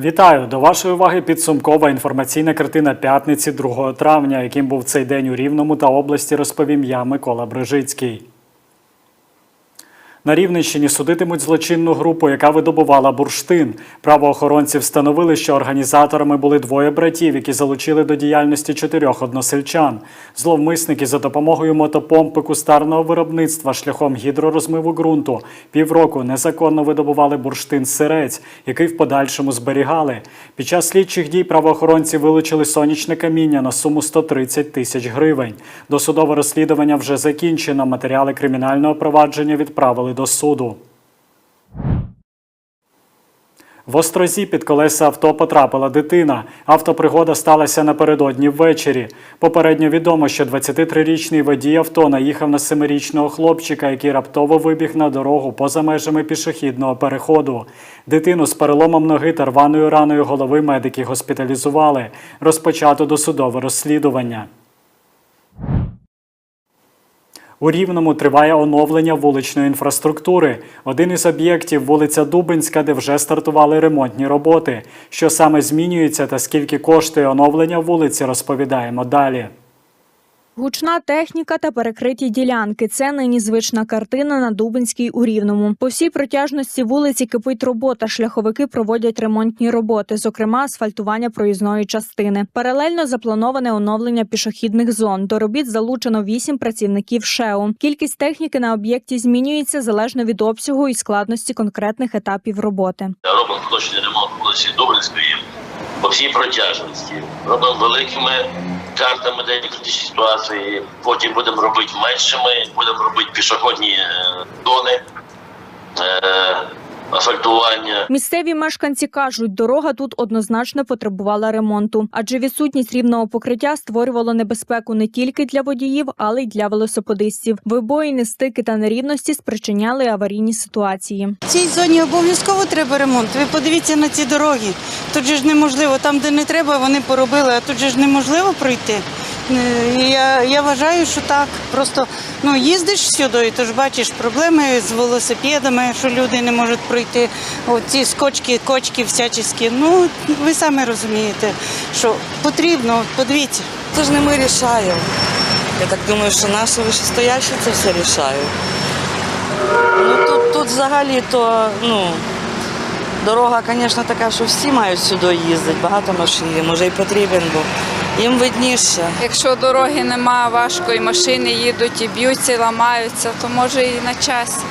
Вітаю до вашої уваги підсумкова інформаційна картина п'ятниці 2 травня, яким був цей день у Рівному та області, розповім я, Микола Брижицький. На Рівненщині судитимуть злочинну групу, яка видобувала бурштин. Правоохоронці встановили, що організаторами були двоє братів, які залучили до діяльності чотирьох односельчан. Зловмисники за допомогою мотопомпи кустарного виробництва шляхом гідророзмиву ґрунту півроку незаконно видобували бурштин сирець, який в подальшому зберігали. Під час слідчих дій правоохоронці вилучили сонячне каміння на суму 130 тисяч гривень. Досудове розслідування вже закінчено. Матеріали кримінального провадження відправили до суду. В Острозі під колеса авто потрапила дитина. Автопригода сталася напередодні ввечері. Попередньо відомо, що 23-річний водій авто наїхав на 7-річного хлопчика, який раптово вибіг на дорогу поза межами пішохідного переходу. Дитину з переломом ноги та рваною раною голови медики госпіталізували. Розпочато досудове розслідування. У Рівному триває оновлення вуличної інфраструктури. Один із об'єктів вулиця Дубинська, де вже стартували ремонтні роботи. Що саме змінюється та скільки коштує оновлення вулиці, розповідаємо далі. Гучна техніка та перекриті ділянки це нині звична картина на Дубинській у Рівному. По всій протяжності вулиці кипить робота. Шляховики проводять ремонтні роботи, зокрема асфальтування проїзної частини. Паралельно заплановане оновлення пішохідних зон. До робіт залучено вісім працівників ШЕУ. Кількість техніки на об'єкті змінюється залежно від обсягу і складності конкретних етапів роботи. Робимо точний ремонт вулиці Дубинської по всій протяжності. Робимо великими картами деякі ситуації. Потім будемо робити меншими, будемо робити пішохідні е, зони, е, асфальтування. Місцеві мешканці кажуть, дорога тут однозначно потребувала ремонту, адже відсутність рівного покриття створювало небезпеку не тільки для водіїв, але й для велосипедистів. Вибоїни, стики та нерівності спричиняли аварійні ситуації. В цій зоні обов'язково треба ремонт. Ви подивіться на ці дороги. Тут же ж неможливо, там, де не треба, вони поробили, а тут же ж неможливо пройти. Е, Я, я вважаю, що так. Просто ну, їздиш сюди, і то ж бачиш проблеми з велосипедами, що люди не можуть пройти. Оці скочки, кочки всячески. Ну, ви самі розумієте, що потрібно, подивіться. Це ж не ми рішаємо. Я так думаю, що наші вищестоящі це все рішають. Ну, тут, тут взагалі то, ну, дорога, звісно, така, що всі мають сюди їздити, багато машин, може і потрібен, бо їм видніше. Якщо дороги нема, важко і машини їдуть, і б'ються, і ламаються, то може і на часі.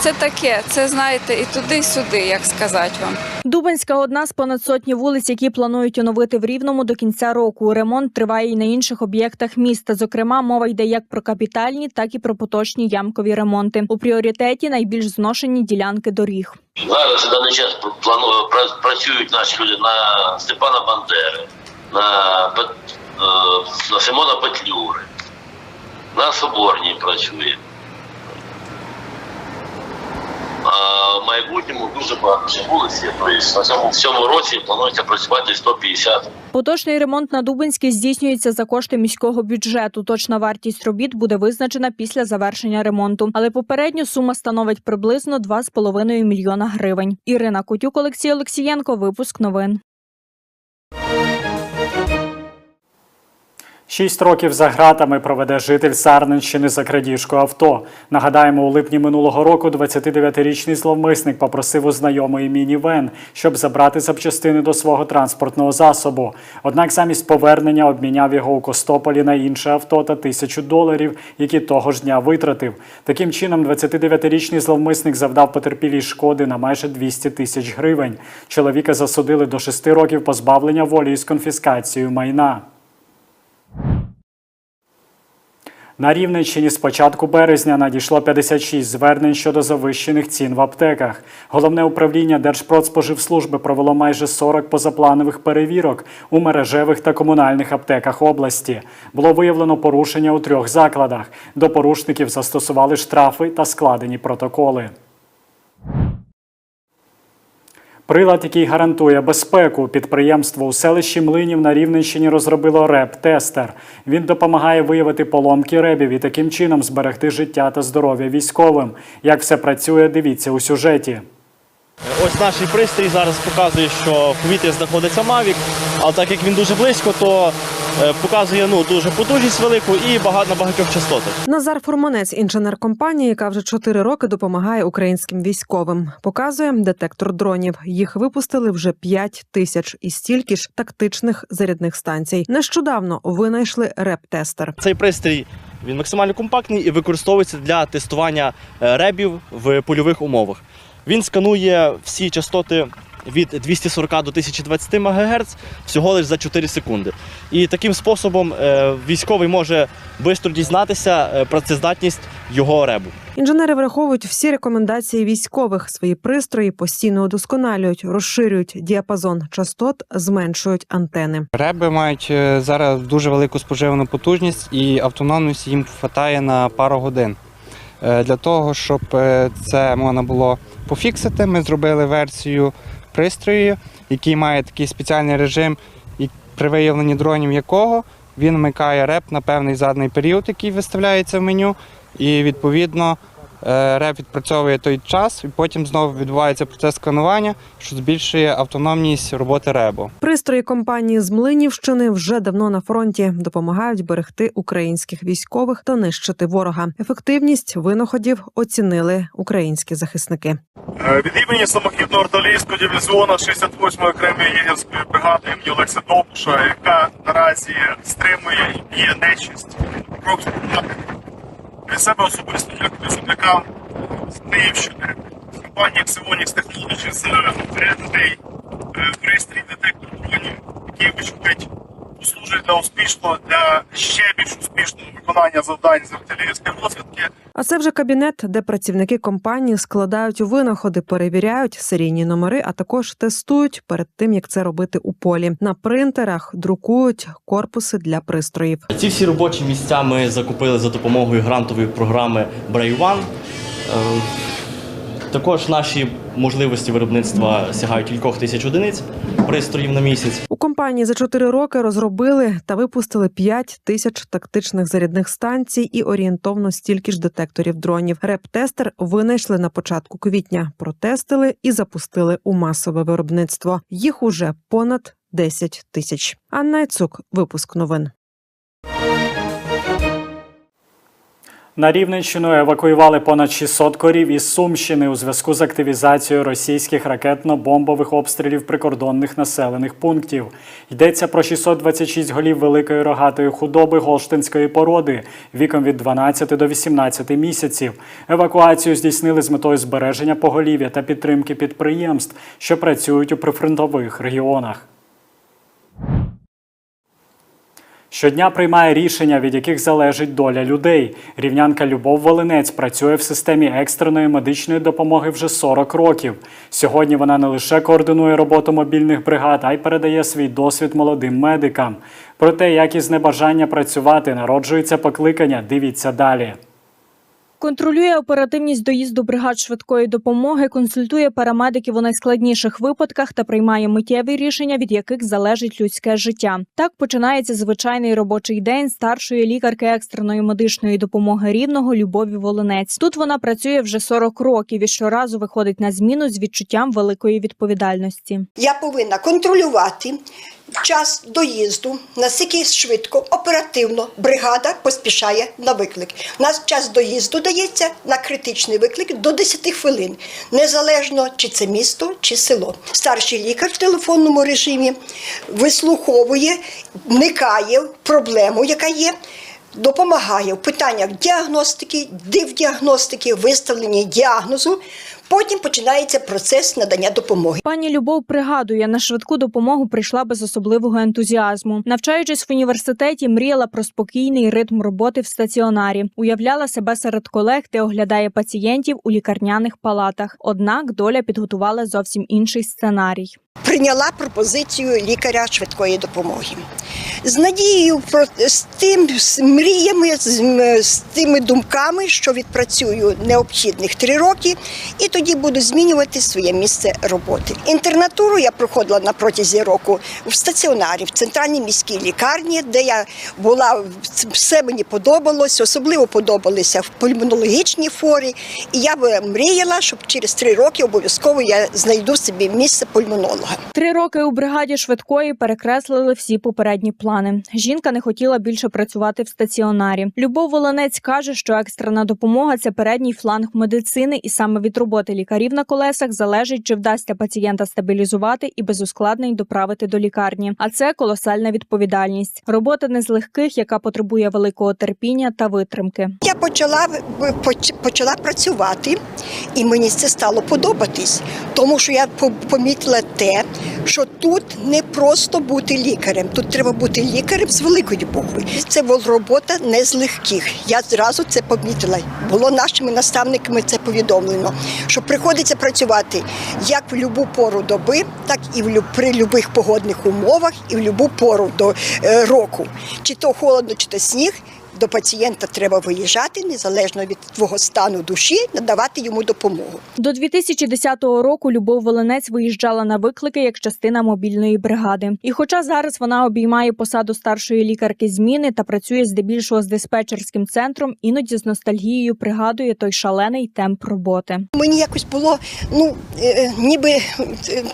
Це таке, це знаєте, і туди, і сюди, як сказати вам. Дубенська одна з понад сотні вулиць, які планують оновити в Рівному до кінця року. Ремонт триває і на інших об'єктах міста. Зокрема, мова йде як про капітальні, так і про поточні ямкові ремонти. У пріоритеті найбільш зношені ділянки доріг. Зараз на даний час плану, пра- працюють наші люди на Степана Бандери, на, е, на Симона Петлюри, на Соборній працює. А в майбутньому дуже багато вулиць. На цьому в цьому році планується працювати 150 Поточний ремонт на Дубинській здійснюється за кошти міського бюджету. Точна вартість робіт буде визначена після завершення ремонту. Але попередньо сума становить приблизно 2,5 мільйона гривень. Ірина Котюк, Олексій Олексієнко. Випуск новин. Шість років за ґратами проведе житель Сарненщини за крадіжку авто. Нагадаємо, у липні минулого року 29-річний зловмисник попросив у знайомої міні-вен, щоб забрати запчастини до свого транспортного засобу. Однак замість повернення обміняв його у Костополі на інше авто та тисячу доларів, які того ж дня витратив. Таким чином, 29-річний зловмисник завдав потерпілій шкоди на майже 200 тисяч гривень. Чоловіка засудили до шести років позбавлення волі із конфіскацією майна. На Рівненщині з початку березня надійшло 56 звернень щодо завищених цін в аптеках. Головне управління Держпродспоживслужби провело майже 40 позапланових перевірок у мережевих та комунальних аптеках області. Було виявлено порушення у трьох закладах. До порушників застосували штрафи та складені протоколи. Прилад, який гарантує безпеку, підприємство у селищі Млинів на Рівненщині розробило РЕП-тестер. Він допомагає виявити поломки ребів і таким чином зберегти життя та здоров'я військовим. Як все працює, дивіться у сюжеті. Ось наш пристрій зараз показує, що в повітрі знаходиться Мавік, але так як він дуже близько, то показує ну, дуже потужність велику і багато на багатьох частотах. Назар Фурманець, інженер компанії, яка вже чотири роки допомагає українським військовим. Показує детектор дронів. Їх випустили вже 5 тисяч і стільки ж тактичних зарядних станцій. Нещодавно винайшли реп-тестер. Цей пристрій він максимально компактний і використовується для тестування е, ребів в польових умовах. Він сканує всі частоти від 240 до 1020 МГц всього лише за 4 секунди. І таким способом е, військовий може швидко дізнатися е, працездатність його ребу. Інженери враховують всі рекомендації військових. Свої пристрої постійно удосконалюють, розширюють діапазон частот, зменшують антени. Реби мають е, зараз дуже велику споживану потужність і автономність їм вистачає на пару годин. Для того, щоб це можна було пофіксити, ми зробили версію пристрою, який має такий спеціальний режим, і при виявленні дронів якого він вмикає реп на певний задний період, який виставляється в меню, і відповідно реп відпрацьовує той час, і потім знову відбувається процес сканування, що збільшує автономність роботи ребу. Пристрої компанії з Млинівщини вже давно на фронті допомагають берегти українських військових та нищити ворога. Ефективність винаходів оцінили українські захисники. Е, Від імені самохідного артилерійського дивізіону 68-ї окремої єгерської бригади імені Олекса Довбуша, яка наразі стримує і б'є нечисть від себе особисто як землякам з Київщини, з компанії Xeonix Technologies за переданий пристрій детектор дронів, який вочевидь послужить для успішного, для ще більш успішного виконання завдань з артилерійської розвідки А це вже кабінет, де працівники компанії складають винаходи, перевіряють серійні номери, а також тестують перед тим, як це робити у полі. На принтерах друкують корпуси для пристроїв. Ці всі робочі місця ми закупили за допомогою грантової програми. Е, Також наші можливості виробництва сягають кількох тисяч одиниць пристроїв на місяць. У компанії за 4 роки розробили та випустили 5 тисяч тактичних зарядних станцій і орієнтовно стільки ж детекторів дронів. Реп-тестер винайшли на початку квітня, протестили і запустили у масове виробництво. Їх уже понад 10 тисяч. Анна Яцук, випуск новин. На Рівненщину евакуювали понад 600 корів із Сумщини у зв'язку з активізацією російських ракетно-бомбових обстрілів прикордонних населених пунктів. Йдеться про 626 голів великої рогатої худоби голштинської породи віком від 12 до 18 місяців. Евакуацію здійснили з метою збереження поголів'я та підтримки підприємств, що працюють у прифронтових регіонах. Щодня приймає рішення, від яких залежить доля людей. Рівнянка Любов Волинець працює в системі екстреної медичної допомоги вже 40 років. Сьогодні вона не лише координує роботу мобільних бригад, а й передає свій досвід молодим медикам. Про те, як із небажання працювати народжується покликання, дивіться далі. Контролює оперативність доїзду бригад швидкої допомоги, консультує парамедиків у найскладніших випадках та приймає миттєві рішення, від яких залежить людське життя. Так починається звичайний робочий день старшої лікарки екстреної медичної допомоги рівного Любові Волинець. Тут вона працює вже 40 років і щоразу виходить на зміну з відчуттям великої відповідальності. Я повинна контролювати час доїзду, наскільки швидко, оперативно бригада поспішає на виклик. У нас час доїзду дається на критичний виклик до 10 хвилин, незалежно чи це місто, чи село. Старший лікар в телефонному режимі вислуховує, вникає в проблему, яка є. Допомагає в питаннях діагностики, дивдіагностики, виставлення діагнозу. Потім починається процес надання допомоги. Пані Любов пригадує, на швидку допомогу прийшла без особливого ентузіазму. Навчаючись в університеті, мріяла про спокійний ритм роботи в стаціонарі, уявляла себе серед колег, де оглядає пацієнтів у лікарняних палатах. Однак доля підготувала зовсім інший сценарій. Прийняла пропозицію лікаря швидкої допомоги. З надією про з тим, з мріями, з, з тими думками, що відпрацюю необхідних три роки, і тоді буду змінювати своє місце роботи. Інтернатуру я проходила на протязі року в стаціонарі, в центральній міській лікарні, де я була все мені подобалось, особливо подобалися в пульмонологічній форі. І я би мріяла, щоб через три роки обов'язково я знайду собі місце пульмонолога. Три роки у бригаді швидкої перекреслили всі попередні плани. Жінка не хотіла більше працювати в стаціонарі. Любов Волонець каже, що екстрена допомога це передній фланг медицини, і саме від роботи лікарів на колесах залежить, чи вдасться пацієнта стабілізувати і без ускладнень доправити до лікарні. А це колосальна відповідальність. Робота не з легких, яка потребує великого терпіння та витримки. Я почала почала працювати, і мені це стало подобатись, тому що я по- помітила те, що тут не просто бути лікарем, тут треба бути лікарем з великої букви. Це робота не з легких. Я зразу це помітила. Було нашими наставниками це повідомлено, що приходиться працювати як в будь-яку пору доби, так і в при будь-яких погодних умовах, і в будь-яку пору до е, року. Чи то холодно, чи то сніг. До пацієнта треба виїжджати незалежно від твого стану душі, надавати йому допомогу. До 2010 року Любов Волинець виїжджала на виклики як частина мобільної бригади. І хоча зараз вона обіймає посаду старшої лікарки зміни та працює здебільшого з диспетчерським центром, іноді з ностальгією пригадує той шалений темп роботи. Мені якось було ну е, ніби е,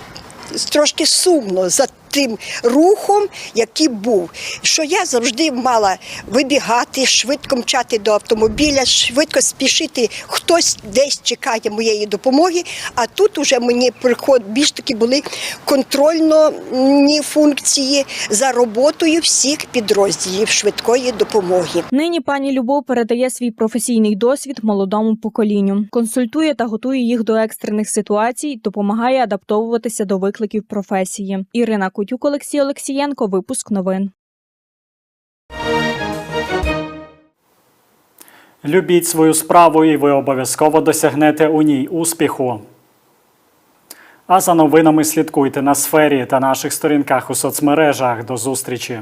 трошки сумно за тим рухом, який був. Що я завжди мала вибігати, швидко мчати до автомобіля, швидко спішити. Хтось десь чекає моєї допомоги. А тут уже мені приход більш таки були контрольні функції за роботою всіх підрозділів швидкої допомоги. Нині пані Любов передає свій професійний досвід молодому поколінню, консультує та готує їх до екстрених ситуацій, допомагає адаптовуватися до викликів професії. Ірина Кутюк, Олексій Олексієнко. Випуск новин. Любіть свою справу, і ви обов'язково досягнете у ній успіху. А за новинами слідкуйте на сфері та наших сторінках у соцмережах. До зустрічі!